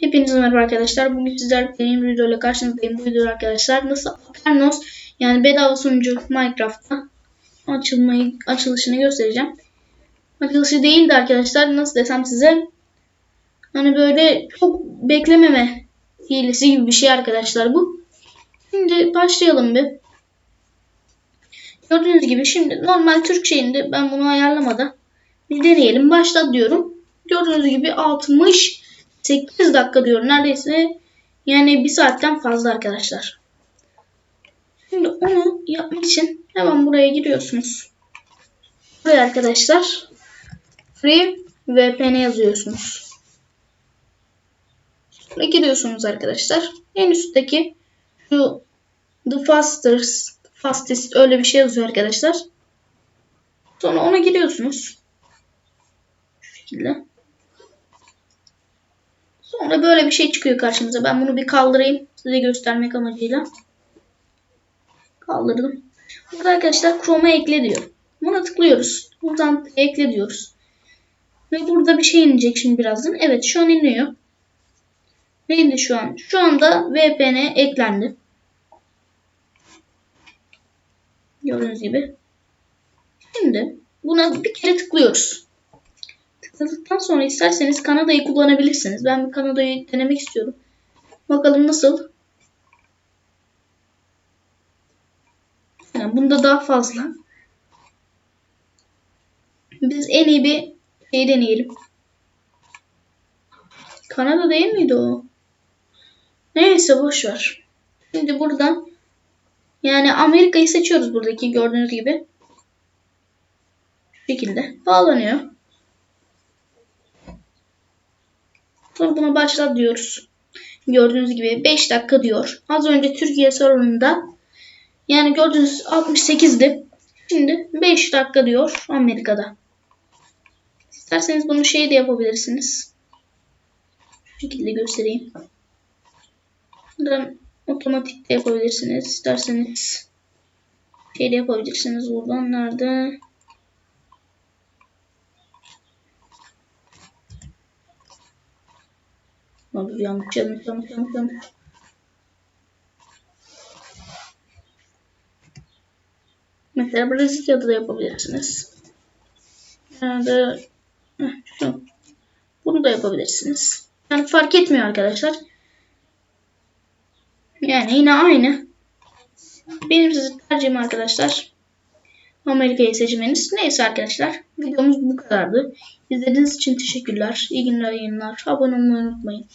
Hepinize merhaba arkadaşlar. Bugün sizlerle yeni bir videoyla karşınızdayım. Bu videoda arkadaşlar nasıl Aternos yani bedava sunucu Minecraft'ta açılmayı, açılışını göstereceğim. Açılışı değil de arkadaşlar nasıl desem size hani böyle çok beklememe hilesi gibi bir şey arkadaşlar bu. Şimdi başlayalım bir. Gördüğünüz gibi şimdi normal Türk şeyinde ben bunu ayarlamadan bir deneyelim. Başlat diyorum. Gördüğünüz gibi 60 8 dakika diyor neredeyse yani bir saatten fazla arkadaşlar. Şimdi onu yapmak için hemen buraya giriyorsunuz. Buraya arkadaşlar free VPN yazıyorsunuz. Ve giriyorsunuz arkadaşlar. En üstteki şu the fastest, fastest öyle bir şey yazıyor arkadaşlar. Sonra ona giriyorsunuz. Şu şekilde. Sonra böyle bir şey çıkıyor karşımıza. Ben bunu bir kaldırayım. Size göstermek amacıyla. Kaldırdım. Burada arkadaşlar Chrome'a ekle diyor. Buna tıklıyoruz. Buradan ekle diyoruz. Ve burada bir şey inecek şimdi birazdan. Evet şu an iniyor. Ne indi şu an? Şu anda VPN eklendi. Gördüğünüz gibi. Şimdi buna bir kere tıklıyoruz. Tıkladıktan sonra isterseniz Kanada'yı kullanabilirsiniz. Ben bir Kanada'yı denemek istiyorum. Bakalım nasıl. Yani bunda daha fazla. Biz en iyi bir şey deneyelim. Kanada değil miydi o? Neyse boş ver. Şimdi buradan yani Amerika'yı seçiyoruz buradaki gördüğünüz gibi. Şu şekilde bağlanıyor. Sonra buna başlat diyoruz. Gördüğünüz gibi 5 dakika diyor. Az önce Türkiye sorununda yani gördüğünüz 68'di. Şimdi 5 dakika diyor Amerika'da. İsterseniz bunu şey de yapabilirsiniz. Şu şekilde göstereyim. Buradan otomatik de yapabilirsiniz. İsterseniz şey de yapabilirsiniz buradan. Nerede? Abi yanlış yanlış yanlış yanlış yanlış. Mesela Brezilya'da da yapabilirsiniz. Nerede? Bunu da yapabilirsiniz. Yani fark etmiyor arkadaşlar. Yani yine aynı. Benim size tercihim arkadaşlar. Amerika'yı seçmeniz. Neyse arkadaşlar. Videomuz bu kadardı. İzlediğiniz için teşekkürler. İyi günler, yayınlar. Abone olmayı unutmayın.